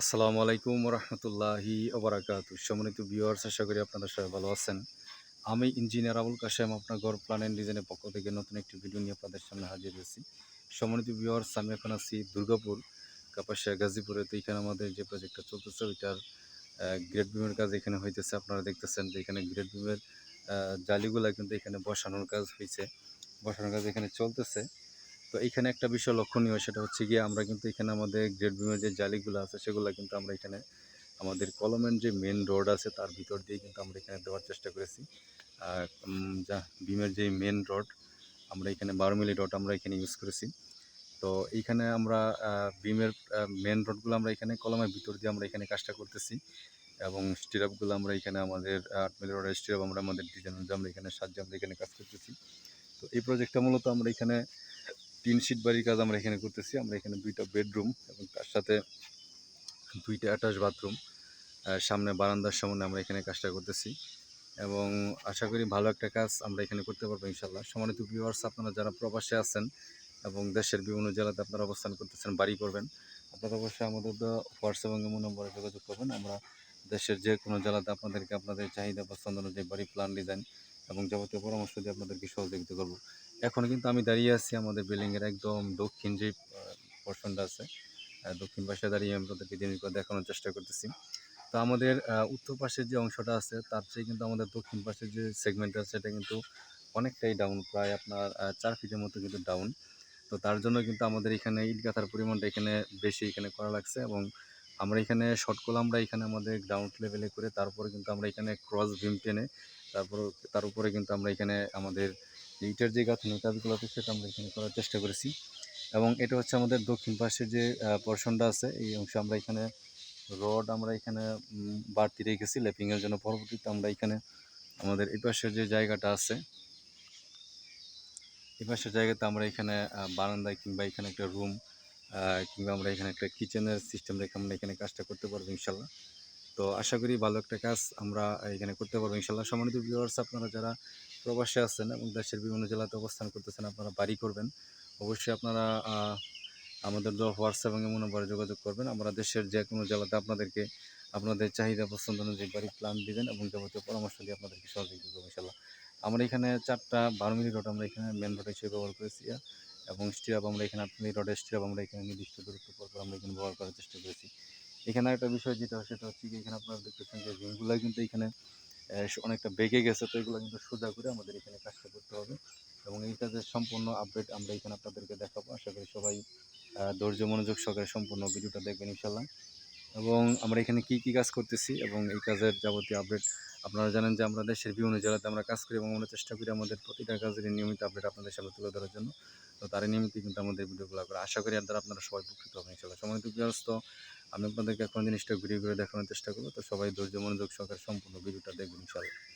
আসসালামু আলাইকুম রহমতুল্লাহি ওবরাকাতু। সম্মানিত ভিউয়ার্স, আশা করি আপনারা সবাই ভালো আছেন। আমি ইঞ্জিনিয়ার আবুল কাশেম, আপনার ঘর প্ল্যান অ্যান্ড ডিজাইনের পক্ষ থেকে নতুন একটি ভিডিও নিয়ে আপনাদের সামনে হাজির হয়েছি। সম্মানিত ভিউয়ার্স, আমি এখন আছি দুর্গাপুর, কাপাসিয়া, গাজীপুরে। তো এখানে আমাদের যে প্রজেক্টটা চলতেছে, ওইটার গ্রেড বিমের কাজ এখানে হইতেছে। আপনারা দেখতেছেন যে এখানে গ্রেড বিমের জালিগুলা কিন্তু এখানে বসানোর কাজ হয়েছে বসানোর কাজ এখানে চলতেছে। তো এখানে একটা বিষয় লক্ষণীয় সেটা হচ্ছে গিয়ে আমরা কিন্তু এখানে আমাদের গ্রেড বিমের যে জালিগুলো আছে সেগুলো কিন্তু আমরা এখানে আমাদের কলমের যে মেন রোড আছে তার ভিতর দিয়ে কিন্তু আমরা এখানে দেওয়ার চেষ্টা করেছি আর যা বিমের যে মেন রড আমরা এখানে বারো মিলি রড আমরা এখানে ইউজ করেছি তো এইখানে আমরা বিমের মেন রডগুলো আমরা এখানে কলমের ভিতর দিয়ে আমরা এখানে কাজটা করতেছি এবং স্টিরাপগুলো আমরা এখানে আমাদের আট মিলি রডের স্টিরাপ আমরা আমাদের ডিজাইন আমরা এখানে সাহায্যে আমরা এখানে কাজ করতেছি তো এই প্রজেক্টটা মূলত আমরা এখানে তিন সিট বাড়ির কাজ আমরা এখানে করতেছি। আমরা এখানে দুইটা বেডরুম এবং তার সাথে দুইটা অ্যাটাচ বাথরুম সামনে বারান্দার সামনে আমরা এখানে কাজটা করতেছি এবং আশা করি ভালো একটা কাজ আমরা এখানে করতে পারব ইনশাল্লাহ সমানিত ভিউয়ার্স আপনারা যারা প্রবাসে আছেন এবং দেশের বিভিন্ন জেলাতে আপনারা অবস্থান করতেছেন, বাড়ি করবেন, আপনারা অবশ্যই আমাদের হোয়াটসঅ্যাপ এবং ইমো নম্বরে যোগাযোগ করবেন। আমরা দেশের যে কোনো জেলাতে আপনাদেরকে আপনাদের চাহিদা পছন্দ অনুযায়ী বাড়ি প্ল্যান ডিজাইন এবং যাবতীয় পরামর্শ দিয়ে আপনাদেরকে সহযোগিতা করব। এখন কিন্তু আমি দাঁড়িয়ে আছি আমাদের বিল্ডিংয়ের একদম দক্ষিণ যে পোর্শনটা আছে দক্ষিণ পাশে দাঁড়িয়ে আমি আপনাদেরকে জিনিসগুলো দেখানোর চেষ্টা করতেছি। তো আমাদের উত্তর পাশের যে অংশটা আছে, তার চেয়ে কিন্তু আমাদের দক্ষিণ পাশের যে সেগমেন্ট আছে, সেটা কিন্তু অনেকটাই ডাউন প্রায় আপনার চার ফিটের মতো কিন্তু ডাউন তো তার জন্য কিন্তু আমাদের এখানে ইট পরিমাণটা এখানে বেশি এখানে করা লাগছে এবং আমরা এখানে শর্ট কল আমরা এখানে আমাদের গ্রাউন্ড লেভেলে করে, তারপরে কিন্তু আমরা এখানে ক্রস ভিম টেনে, তারপর, তার উপরে কিন্তু আমরা এখানে আমাদের ইটের যে গাঁথনি কাজগুলো আছে, সেটা আমরা এখানে করার চেষ্টা করেছি। এবং এটা হচ্ছে আমাদের দক্ষিণ পাশে যে পোর্শনটা আছে, এই অংশে আমরা এখানে রড আমরা এখানে বাড়তি রেখেছি। ল্যাপিংয়ের জন্য পরবর্তীতে আমরা এখানে আমাদের এই পাশের যে জায়গাটা আছে, এই পাশের জায়গাতে আমরা এখানে বারান্দায় কিংবা এখানে একটা রুম কিংবা আমরা এখানে একটা কিচেনের সিস্টেম রেখে আমরা এখানে কাজটা করতে পারব ইনশাল্লাহ। তো আশা করি ভালো একটা কাজ আমরা এখানে করতে পারব ইনশাল্লাহ। সম্মানিত ভিউয়ার্স আপনারা যারা প্রবাসে আছেন এবং দেশের বিভিন্ন জেলাতে অবস্থান করতেছেন, আপনারা বাড়ি করবেন। অবশ্যই আপনারা আমাদের হোয়াটসঅ্যাপ এবং এমন নম্বরে যোগাযোগ করবেন। আমরা দেশের যে কোনো জেলাতে আপনাদেরকে, আপনাদের চাহিদা পছন্দ অনুযায়ী বাড়ি প্ল্যান দিবেন এবং যাবতীয় পরামর্শ দিয়ে আপনাদেরকে সহযোগিতা করব ইনশাল্লাহ আমরা এখানে চারটা বারো মিলি রড আমরা এখানে মেন রোড হিসেবে ব্যবহার করেছি এবং স্টিরাপ আমরা এখানে আট মিলি রডের স্টিরাপ আমরা এখানে নির্দিষ্ট দূরত্ব পর আমরা এখানে ব্যবহার করার চেষ্টা করেছি। এখানে একটা বিষয় যেটা, সেটা হচ্ছে কি, এখানে আপনারা দেখতেছেন যে রিংগুলো কিন্তু এখানে অনেকটা বেগে গেছে, তো এগুলো কিন্তু সোজা করে আমাদের এখানে কাজটা করতে হবে। এবং এই কাজের সম্পূর্ণ আপডেট আমরা এখানে আপনাদেরকে দেখাবো, আশা করি সবাই ধৈর্য, মনোযোগ সহকারে সম্পূর্ণ ভিডিওটা দেখবেন ইনশাল্লাহ এবং আমরা এখানে কি কি কাজ করতেছি এবং এই কাজের যাবতীয় আপডেট আপনারা জানেন যে আমরা দেশের বিভিন্ন জেলাতে আমরা কাজ করি এবং আমরা চেষ্টা করি আমাদের প্রতিটা কাজের নিয়মিত আপডেট আপনাদের সামনে তুলে ধরার জন্য। তো তারই নিয়মিত কিন্তু আমাদের ভিডিওগুলো করে। আশা করি আর দ্বারা আপনারা সবাই উপকৃত হবেন ইনশাল্লাহ সময় ব্যস্ত আমি আপনাদেরকে এখন জিনিসটা ঘুরিয়ে ঘুরে দেখানোর চেষ্টা করব। তো সবাই ধৈর্য মনোযোগ সহকারে সম্পূর্ণ ভিডিওটা দেখবেন ইনশাল্লাহ